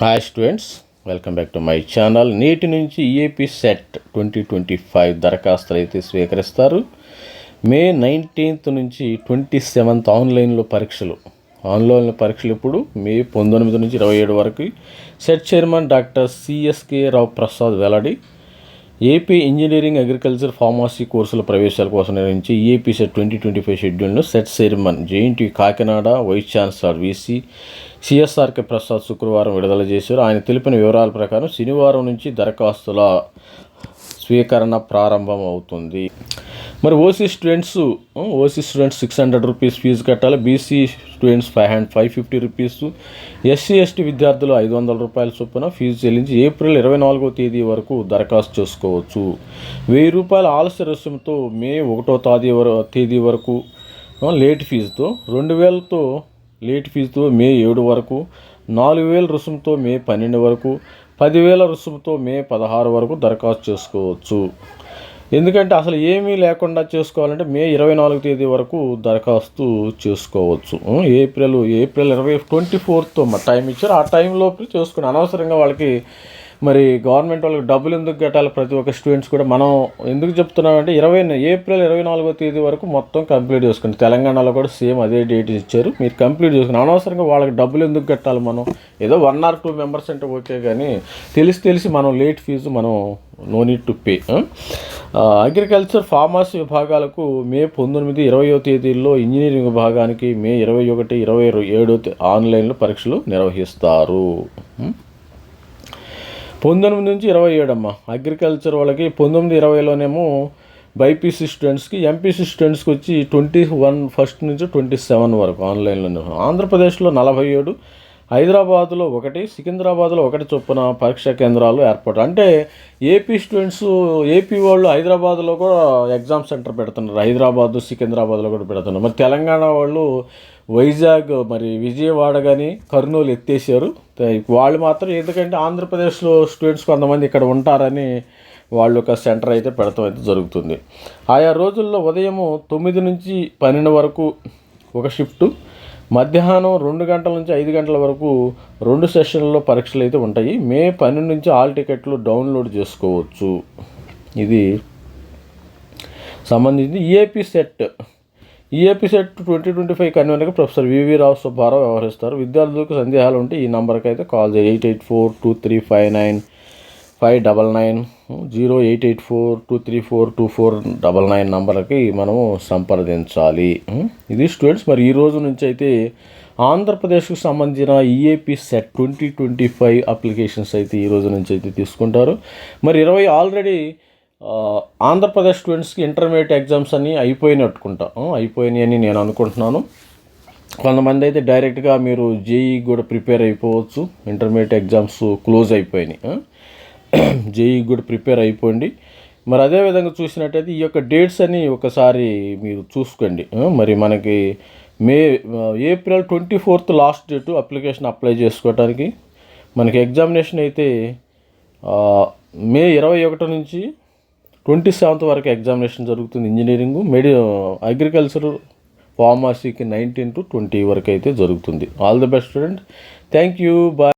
Hi students welcome back to my channel నేటి నుంచి EAP CET twenty twenty five దరఖాస్తులు అయితే స్వీకరిస్తారు. మే నైన్టీన్త్ నుంచి ట్వంటీ సెవెంత్ ఆన్లైన్లో పరీక్షలు. ఆన్లైన్ పరీక్షలు ఇప్పుడు మే పంతొమ్మిది నుంచి ఇరవై ఏడు వరకు. CET chairman doctor CSK Rao Prasad వెల్లడి. ఏపీ ఇంజనీరింగ్ అగ్రికల్చర్ ఫార్మసీ కోర్సుల ప్రవేశాల కోసం నిర్వహించి EAP CET twenty twenty five షెడ్యూల్ను CET chairman JNT Kakinada vice chancellor VC CSRK Prasad శుక్రవారం విడుదల చేశారు. ఆయన తెలిపిన వివరాల ప్రకారం శనివారం నుంచి దరఖాస్తుల స్వీకరణ ప్రారంభం అవుతుంది మరి OC students OC students six hundred rupees fees కట్టాలి. BC students five hundred five fifty rupees SC ST విద్యార్థులు ఐదు వందల రూపాయల చొప్పున ఫీజు చెల్లించి ఏప్రిల్ ఇరవై నాలుగో తేదీ వరకు దరఖాస్తు చేసుకోవచ్చు. వెయ్యి రూపాయల ఆలస్య రుసుముతో మే ఒకటో తేదీ వర తేదీ వరకు లేట్ ఫీజుతో రెండు వేలతో లేట్ ఫీజుతో మే ఏడు వరకు నాలుగు వేల రుసుముతో మే పన్నెండు వరకు పదివేల రుసుముతో మే పదహారు వరకు దరఖాస్తు చేసుకోవచ్చు. ఎందుకంటే అసలు ఏమీ లేకుండా చేసుకోవాలంటే మే ఇరవై నాలుగు తేదీ వరకు దరఖాస్తు చేసుకోవచ్చు. ఏప్రిల్ ఏప్రిల్ ఇరవై ట్వంటీ ఫోర్త్ టైం ఇచ్చారు. ఆ టైంలోపు చేసుకుని అనవసరంగా వాళ్ళకి మరి గవర్నమెంట్ వాళ్ళకి డబ్బులు ఎందుకు కట్టాలి? ప్రతి ఒక్క స్టూడెంట్స్ కూడా మనం ఎందుకు చెప్తున్నామంటే ఇరవై ఏప్రిల్ ఇరవై నాలుగో తేదీ వరకు మొత్తం కంప్లీట్ చేసుకోండి తెలంగాణలో కూడా సేమ్ అదే డేట్ ఇచ్చారు. మీరు కంప్లీట్ చేసుకుని అనవసరంగా వాళ్ళకి డబ్బులు ఎందుకు కట్టాలి మనం? ఏదో వన్ ఆర్ టూ మెంబర్స్ అంటే ఓకే కానీ తెలిసి తెలిసి మనం లేట్ ఫీజు మనం no need to pay agriculture pharmacy విభాగాలకు మే పంతొమ్మిది ఇరవయో తేదీల్లో ఇంజనీరింగ్ విభాగానికి మే ఇరవై ఒకటి ఇరవై ఏడో ఆన్లైన్లో పరీక్షలు నిర్వహిస్తారు. పంతొమ్మిది నుంచి ఇరవై ఏడు అమ్మ అగ్రికల్చర్ వాళ్ళకి పంతొమ్మిది ఇరవైలోనేమో బైపీసీ స్టూడెంట్స్కి ఎంపీసీ స్టూడెంట్స్కి వచ్చి ట్వంటీ వన్ ఫస్ట్ నుంచి ట్వంటీ సెవెన్ వరకు ఆన్లైన్లో ఆంధ్రప్రదేశ్లో నలభై ఏడు హైదరాబాద్లో ఒకటి సికింద్రాబాద్లో ఒకటి చొప్పున పరీక్షా కేంద్రాలు ఏర్పాటు. అంటే ఏపీ స్టూడెంట్స్ ఏపీ వాళ్ళు హైదరాబాద్లో కూడా ఎగ్జామ్ సెంటర్ పెడుతున్నారు. హైదరాబాద్ సికింద్రాబాద్లో కూడా పెడుతున్నారు. మరి తెలంగాణ వాళ్ళు వైజాగ్ మరి విజయవాడ కానీ కర్నూలు ఎత్తేసారు. వాళ్ళు మాత్రం ఎందుకంటే ఆంధ్రప్రదేశ్లో స్టూడెంట్స్ కొంతమంది ఇక్కడ ఉంటారని వాళ్ళు ఒక సెంటర్ అయితే పెడతాం అయితే జరుగుతుంది. ఆయా రోజుల్లో ఉదయము తొమ్మిది నుంచి పన్నెండు వరకు ఒక షిఫ్టు మధ్యాహ్నం రెండు గంటల నుంచి ఐదు గంటల వరకు రెండు సెషన్లలో పరీక్షలు అయితే ఉంటాయి. మే పన్నెండు నుంచి ఆల్ టికెట్లు డౌన్లోడ్ చేసుకోవచ్చు. ఇది సంబంధించి EAP CET EAP CET twenty twenty five కన్వీనర్గా ప్రొఫెసర్ వివి రావు సుబ్బారావు వ్యవహరిస్తారు. విద్యార్థులకు సందేహాలు ఉంటే ఈ నంబర్కి అయితే కాల్ చేయి. Eight eight four two three five nine five double nine zero eight eight four two three four two four double nine నంబర్కి మనము సంప్రదించాలి. ఇది స్టూడెంట్స్ మరి ఈ రోజు నుంచి అయితే ఆంధ్రప్రదేశ్కు సంబంధించిన EAP CET twenty twenty five applications అయితే ఈ రోజు నుంచి అయితే తీసుకుంటారు. మరి ఇరవై ఆల్రెడీ ఆంధ్రప్రదేశ్ స్టూడెంట్స్కి ఇంటర్మీడియట్ ఎగ్జామ్స్ అని అయిపోయినట్టుకుంటా. ఆ, అయిపోయినాయి అని నేను అనుకుంటున్నాను. కొంతమంది అయితే డైరెక్ట్గా మీరు జేఈ కూడా ప్రిపేర్ అయిపోవచ్చు. ఇంటర్మీడియట్ ఎగ్జామ్స్ క్లోజ్ అయిపోయినాయి. జేఈ కూడా ప్రిపేర్ అయిపోండి. మరి అదే విధంగా చూసినట్టయితే ఈ యొక్క డేట్స్ అని ఒకసారి మీరు చూసుకోండి. మరి మనకి May April twenty fourth last date application apply చేసుకోవడానికి మనకి ఎగ్జామినేషన్ అయితే మే ఇరవై ఒకటి నుంచి ట్వంటీ సెవెంత్ వరకు ఎగ్జామినేషన్ జరుగుతుంది ఇంజనీరింగ్. మెడి అగ్రికల్చర్ ఫార్మసీకి నైన్టీన్ టు ట్వంటీ వరకు అయితే జరుగుతుంది. All the best student thank you bye